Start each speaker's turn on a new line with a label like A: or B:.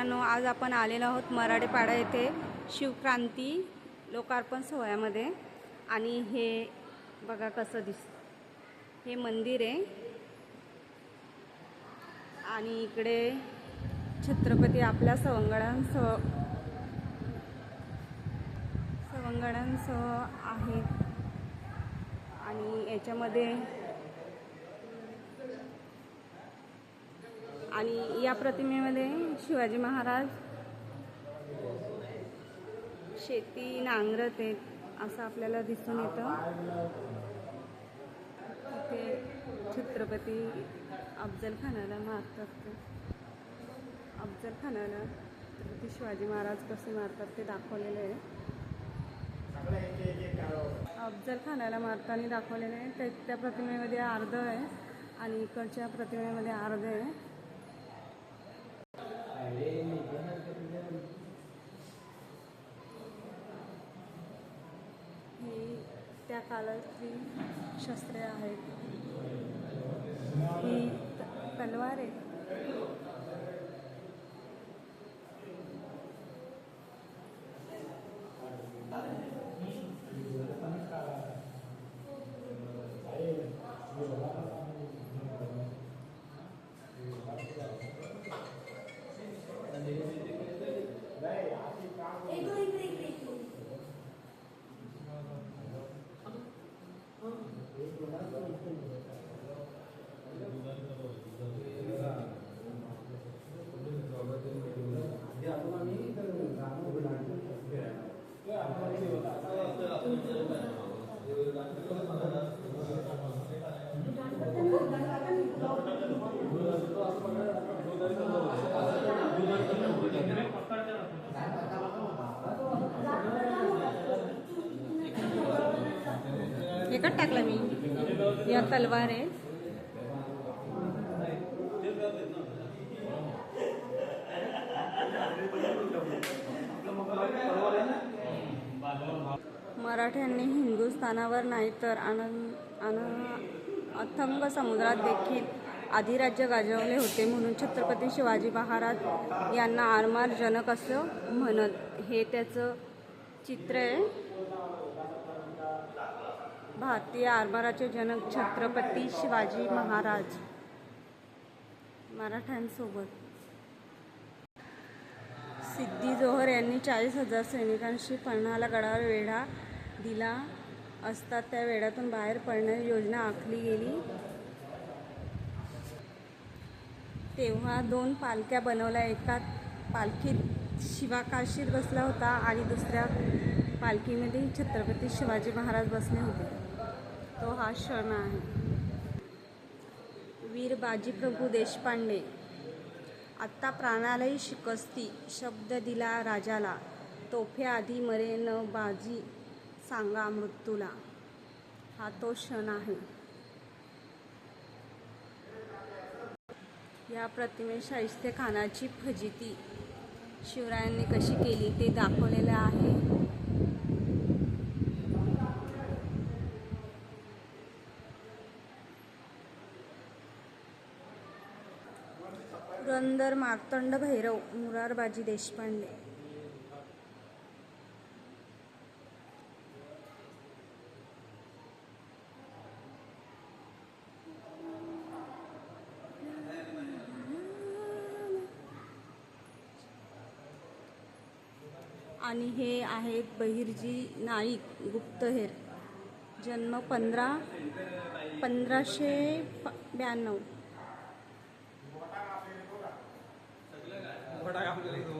A: मित्रांनो आज आपण आलेलो आहोत मराठेपाडा येथे शिवक्रांती लोकार्पण सोहळ्यामध्ये. आणि हे बघा कसं दिस हे मंदिर आहे. आणि इकडे छत्रपती आपल्या सवंगडांसह सवंगडांसह आहेत. आणि याच्यामध्ये आणि या प्रतिमेमध्ये शिवाजी महाराज शेती नांगरत आहेत असं आपल्याला दिसून येतं. तिथे छत्रपती अफजल खानाला मारतात ते. अफजल खानाला छत्रपती शिवाजी महाराज कसे मारतात ते दाखवलेलं आहे. अफजल खानाला मारताना दाखवलेलं आहे. त्या प्रतिमेमध्ये अर्ध आहे आणि इकडच्या प्रतिमेमध्ये अर्ध आहे. ही त्या काळातली शस्त्रे आहेत. ही त- तलवार आहे एकच टाकला मी. या तलवार आहे. मराठ्यांनी हिंदुस्थानावर नाही तर आनंद आन अथंग समुद्रात देखील आधिराज्य गाजवले होते म्हणून छत्रपती शिवाजी महाराज यांना आरमार जनक असं म्हणत हे त्याचं चित्र आहे. भारतीय आरमाराचे जनक छत्रपती शिवाजी महाराज. मराठ्यांसोबत. सिद्धी जोहर यांनी चाळीस हजार सैनिकांशी पन्हाला गडावर वेढा दिला असता त्या वेढ्यातून बाहेर पडण्याची योजना आखली गेली. तेव्हा दोन पालख्या बनवल्या. एका पालखीत शिवाकाशीर बसला होता आणि दुसऱ्या पालखीमध्ये छत्रपती शिवाजी महाराज बसले होते. तो हा क्षण आहे. वीर बाजीप्रभू देशपांडे. आत्ता प्राणालाही शिकस्ती शब्द दिला राजाला. तोफे आधी मरे न बाजी सांगा मृत्यूला. हा तो क्षण आहे. या प्रतिमे शाहिस्ते खानाची फजिती. शिवरायांनी कशी केली ते दाखवलेलं आहे. पुरंदर मार्तंड भैरव मुरारबाजी देशपांडे. आणि हे आहेत बहिर्जी नाईक गुप्तहेर. जन्म पंधरा पंधराशे ब्याण्णव. प- ब्याण्णव